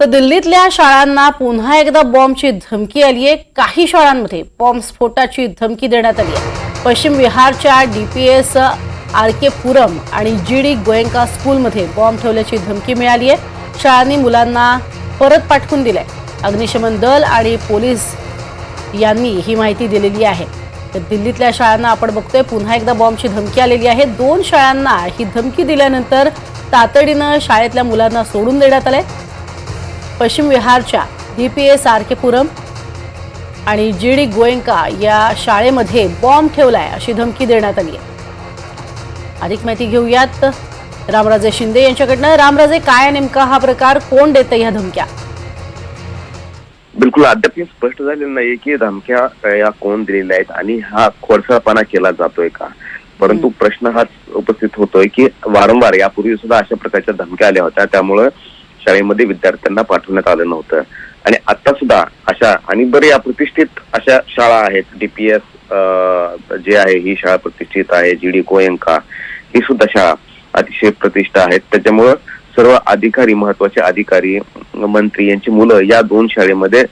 तर दिल्लीतल्या शाळांना पुन्हा एकदा बॉम्बची धमकी आली आहे. काही शाळांमध्ये बॉम्ब स्फोटाची धमकी देण्यात आली आहे. पश्चिम बिहारच्या D P S R K Puram आणि जी डी गोयंका स्कूलमध्ये बॉम्ब ठेवल्याची धमकी मिळाली आहे. शाळांनी मुलांना परत पाठवून दिलंय. अग्निशमन दल आणि पोलीस यांनी ही माहिती दिलेली आहे. तर दिल्लीतल्या शाळांना आपण बघतोय पुन्हा एकदा बॉम्बची धमकी आलेली आहे. दोन शाळांना ही धमकी दिल्यानंतर तातडीनं शाळेतल्या मुलांना सोडून देण्यात आलंय. पश्चिम बिहारच्या D P S R K Puram आणि जी डी गोयंका या शाळेमध्ये बॉम्ब ठेवलाय अशी धमकी देण्यात आली आहे. अधिक माहिती घेऊयात. रामराजे शिंदे यांच्याकडनं. रामराजे काय नेमका हा प्रकार? कोण देतं ह्या धमक्या? बिलकुल अद्याप हे स्पष्ट झालेलं नाहीये की धमक्या या कोण दिलेल्या आहेत आणि हा खोडसाळपणा केला जातोय का? परंतु प्रश्न हाच उपस्थित होतोय की वारंवार यापूर्वी सुद्धा अशा प्रकारच्या धमक्या आल्या होत्या. त्यामुळं शाळेमध्ये विद्यार्थ्यांना पाठवण्यात आलं नव्हतं. आणि आता सुद्धा अशा आणि बरे या प्रतिष्ठित अशा शाळा आहेत. डीपीएस जे आहे ही शाळा प्रतिष्ठित आहे. जी डी गोयंका ही सुद्धा शाळा अतिशय प्रतिष्ठा आहेत. त्याच्यामुळं सर्व अधिकारी महत्त्वाचे अधिकारी मंत्री यांची मुलं या दोन शाळेमध्ये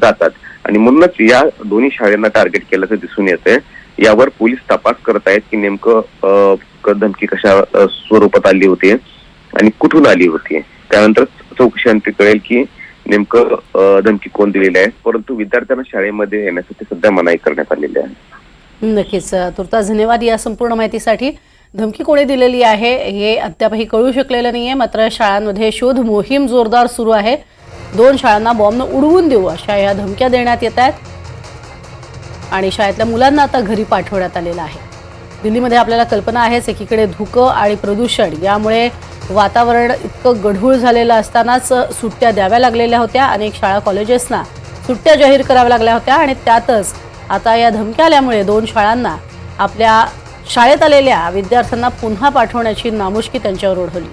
जातात. आणि म्हणूनच या दोन्ही शाळांना टार्गेट केल्याचं दिसून येतंय. यावर पोलीस तपास करत आहेत की नेमकं धमकी कशा स्वरूपात आली होती आणि कुठून आली होती. त्यानंतर चौकशी कळेल की नेमकं धमकी कोण दिलेली आहे. परंतु विद्यार्थ्यांना शाळेमध्ये येण्यासाठी सध्या मनाई करण्यात आलेली आहे. नक्कीच तुर्ता धन्यवाद या संपूर्ण माहितीसाठी. धमकी कोणी दिलेली आहे हे अद्यापही कळू शकलेलं नाहीये मात्र शाळांमध्ये शोध मोहीम जोरदार सुरू आहे. दोन शाळांना बॉम्बनं उडवून देऊ अशा या धमक्या देण्यात येत आहेत. आणि शाळेतल्या मुलांना आता घरी पाठवण्यात आलेलं आहे. दिल्लीमध्ये आपल्याला कल्पना आहेच एकीकडे धुकं आणि प्रदूषण. यामुळे वातावरण इतकं गढूळ झालेलं असतानाच सुट्ट्या द्याव्या लागलेल्या होत्या अनेक शाळा कॉलेजेसना सुट्ट्या जाहीर कराव्या लागल्या होत्या आणि त्यातच आता या धमक्या आल्यामुळे दोन शाळांना आपल्या शाळेत आलेल्या विद्यार्थ्यांना पुन्हा पाठवण्याची नामुष्की त्यांच्यावर ओढवली.